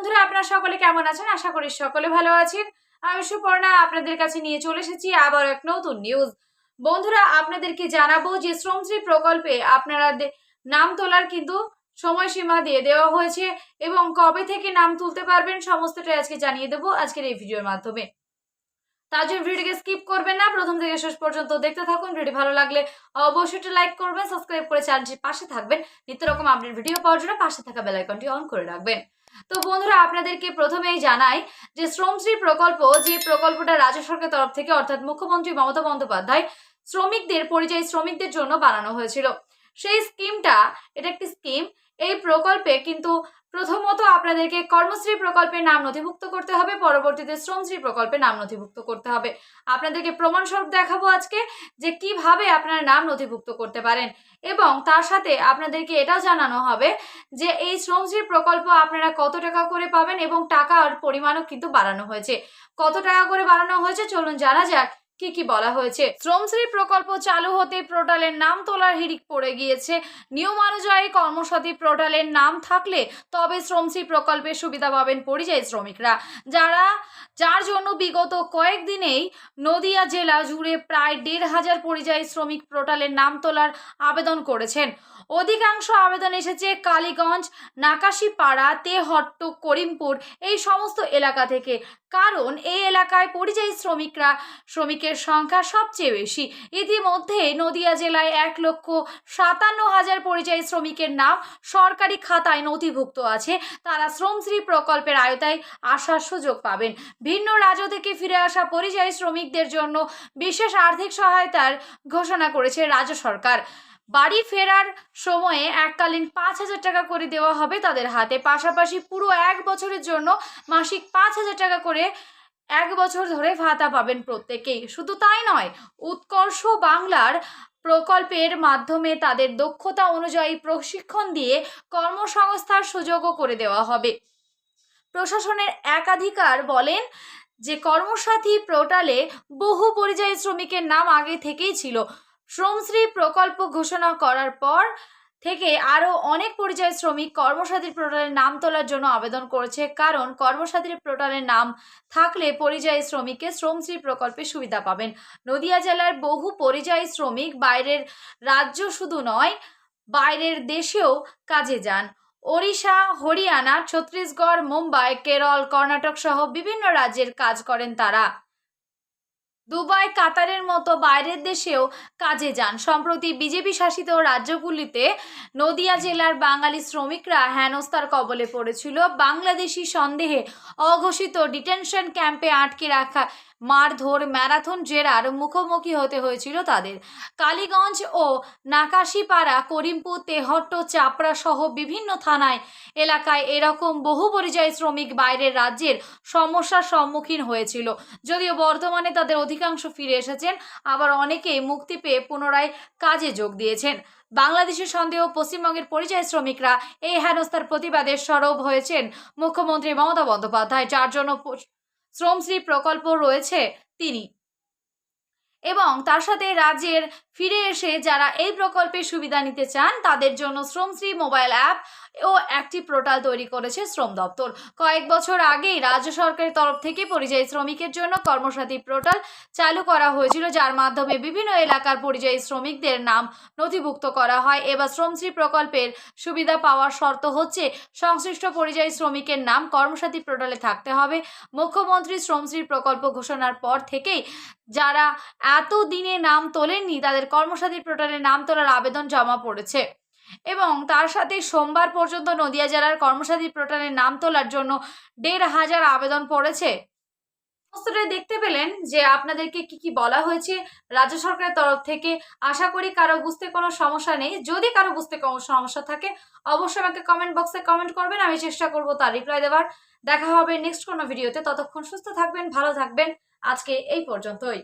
বন্ধুরা, আপনারা সকলে কেমন আছেন? আশা করি সকলে ভালো আছেন। আমি সুপর্ণা আপনাদের কাছে নিয়ে চলে এসেছি আবার এক নতুন নিউজ বন্ধুরা, আপনাদেরকে জানাব যে শ্রমশ্রী প্রকল্পে আপনারা নাম তোলার কিন্তু সময়সীমা দিয়ে দেওয়া হয়েছে এবং কবে থেকে নাম তুলতে পারবেন সমস্তটাই আজকে জানিয়ে দেবো আজকের এই ভিডিওর মাধ্যমে। তার জন্য ভিডিওকে স্কিপ করবেন না। প্রথম থেকে শেষ পর্যন্ত দেখতে থাকুন। ভিডিও ভালো লাগলে অবশ্যই লাইক করবেন সাবস্ক্রাইব করে চ্যানেলটির পাশে থাকবেন। নিত্য রকম আপডেট ভিডিও পাওয়ার জন্য পাশে থাকা বেল আইকনটি অন করে রাখবেন। তো বন্ধুরা, আপনাদেরকে প্রথমেই জানাই যে শ্রমশ্রী প্রকল্প, যে প্রকল্পটা রাজ্য সরকারের তরফ থেকে অর্থাৎ মুখ্যমন্ত্রী মমতা বন্দ্যোপাধ্যায় শ্রমিকদের, পরিযায়ী শ্রমিকদের জন্য বানানো হয়েছিল। সেই স্কিমটা এটা একটি স্কিম এই প্রকল্পে কিন্তু প্রথমত আপনাদেরকে কর্মশ্রী প্রকল্পে নাম নথিভুক্ত করতে হবে, পরবর্তীতে শ্রমশ্রী প্রকল্পে নাম নথিভুক্ত করতে হবে। আপনাদেরকে প্রমাণস্বরূপ দেখাবো আজকে যে কীভাবে আপনারা নাম নথিভুক্ত করতে পারেন এবং তার সাথে আপনাদেরকে এটাও জানানো হবে যে এই শ্রমশ্রী প্রকল্প আপনারা কত টাকা করে পাবেন এবং টাকার পরিমাণও কিন্তু বাড়ানো হয়েছে। কত টাকা করে বাড়ানো হয়েছে? চলুন জানা যাক। কি কি বলা হয়েছে? শ্রমশ্রী প্রকল্প চালু হতে পোর্টালের নাম তোলার হিড়িক পড়ে গিয়েছে। নিয়ম অনুযায়ী কর্মসাথী পোর্টালের নাম থাকলে তবে শ্রমশ্রী প্রকল্পের সুবিধা পাবেন পরিযায়ী শ্রমিকরা। যারা যার জন্য বিগত কয়েকদিনেই নদিয়া জেলা জুড়ে প্রায় দেড় হাজার পরিযায়ী শ্রমিক পোর্টালের নাম তোলার আবেদন করেছেন। অধিকাংশ আবেদন এসেছে কালীগঞ্জ, নাকাশিপাড়া, তেহট্ট, করিমপুর এই সমস্ত এলাকা থেকে। কারণ এই এলাকায় পরিযায়ী শ্রমিকরা শ্রমিকের সংখ্যা সবচেয়ে বেশি। ইতিমধ্যে নদিয়া জেলায় এক লক্ষ সাতান্ন হাজার পরিযায়ী শ্রমিকের নাম সরকারি খাতায় নথিভুক্ত আছে। তারা শ্রমশ্রী প্রকল্পের আয়তায় আসার সুযোগ পাবেন। ভিন্ন রাজ্য থেকে ফিরে আসা পরিযায়ী শ্রমিকদের জন্য বিশেষ আর্থিক সহায়তার ঘোষণা করেছে রাজ্য সরকার। বাড়ি ফেরার সময়ে এককালীন পাঁচ হাজার টাকা করে দেওয়া হবে তাদের হাতে। পাশাপাশি পুরো এক বছরের জন্য মাসিক পাঁচ হাজার টাকা করে এক বছর ধরে ভাতা পাবেন প্রত্যেকেই। শুধু তাই নয়, উৎকর্ষ বাংলার প্রকল্পের মাধ্যমে তাদের দক্ষতা অনুযায়ী প্রশিক্ষণ দিয়ে কর্মসংস্থার সুযোগও করে দেওয়া হবে। প্রশাসনের একাধিকার বলেন যে কর্মসাথী পোর্টালে বহু পরিযায়ী শ্রমিকের নাম আগে থেকেই ছিল। শ্রমশ্রী প্রকল্প ঘোষণা করার পর থেকে আরও অনেক পরিযায়ী শ্রমিক কর্মসাথী পোর্টালের নাম তোলার জন্য আবেদন করেছে। কারণ কর্মসাথী পোর্টালের নাম থাকলে পরিযায়ী শ্রমিককে শ্রমশ্রী প্রকল্পে সুবিধা পাবেন। নদিয়া জেলার বহু পরিযায়ী শ্রমিক বাইরের রাজ্য শুধু নয়, বাইরের দেশেও কাজে যান। ওড়িশা, হরিয়ানা, ছত্তিশগড়, মুম্বাই, কেরল, কর্ণাটক সহ বিভিন্ন রাজ্যের কাজ করেন তারা। দুবাই, কাতারের মতো বাইরের দেশেও কাজে যান। সম্প্রতি বিজেপি শাসিত রাজ্যগুলিতে নদিয়া জেলার বাঙালি শ্রমিকরা হেনস্থার কবলে পড়েছিল। বাংলাদেশি সন্দেহে অঘোষিত ডিটেনশন ক্যাম্পে আটকে রাখা মারধর ম্যারাথন জেরার মুখোমুখি হতে হয়েছিল তাদের। কালীগঞ্জ ও নাকাশিপাড়া, করিমপুর, তেহট্ট, চাপড়া সহ বিভিন্ন থানায় এলাকায় এরকম বহু পরিযায়ী শ্রমিক বাইরের রাজ্যের সমস্যার সম্মুখীন হয়েছিল। যদিও বর্তমানে তাদের অধিকাংশ ফিরে এসেছেন, আবার অনেকে মুক্তি পেয়ে পুনরায় কাজে যোগ দিয়েছেন। বাংলাদেশের সন্দেহ পশ্চিমবঙ্গের পরিযায়ী শ্রমিকরা এই হেনস্থার প্রতিবাদে সরব হয়েছেন মুখ্যমন্ত্রী মমতা বন্দ্যোপাধ্যায়, যার জন্য শ্রমশ্রী প্রকল্প রয়েছে তিনি। এবং তার সাথে রাজ্যের ফিরে এসে যারা এই প্রকল্পের সুবিধা নিতে চান, তাদের জন্য শ্রমশ্রী মোবাইল অ্যাপ ও একটি পোর্টাল তৈরি করেছে শ্রম দপ্তর। কয়েক বছর আগেই রাজ্য সরকারের তরফ থেকে পরিযায়ী শ্রমিকের জন্য কর্মসাথী পোর্টাল চালু করা হয়েছিল, যার মাধ্যমে বিভিন্ন এলাকার পরিযায়ী শ্রমিকদের নাম নথিভুক্ত করা হয়। এবার শ্রমশ্রী প্রকল্পের সুবিধা পাওয়ার শর্ত হচ্ছে, সংশ্লিষ্ট পরিযায়ী শ্রমিকের নাম কর্মসাথী পোর্টালে থাকতে হবে। মুখ্যমন্ত্রী শ্রমশ্রী প্রকল্প ঘোষণার পর থেকেই যারা এত দিনে নাম তোলেননি, তাদের কর্মসাথী পোর্টালে নাম তোলার আবেদন জমা পড়েছে। এবং তার সাথে সোমবার পর্যন্ত নদিয়া জেলার কর্মসাথী পোর্টালে নাম তোলার জন্য দেড় হাজার আবেদন পড়েছে। দেখতে পেলেন যে আপনাদেরকে কি কি বলা হয়েছে রাজ্য সরকারের তরফ থেকে। আশা করি কারও বুঝতে কোনো সমস্যা নেই। যদি কারও বুঝতে কোনো সমস্যা থাকে, অবশ্যই আমাকে কমেন্ট বক্সে কমেন্ট করবেন। আমি চেষ্টা করব তার রিপ্লাই দেওয়ার। দেখা হবে নেক্সট কোনো ভিডিওতে ততক্ষণ সুস্থ থাকবেন, ভালো থাকবেন। আজকে এই পর্যন্তই।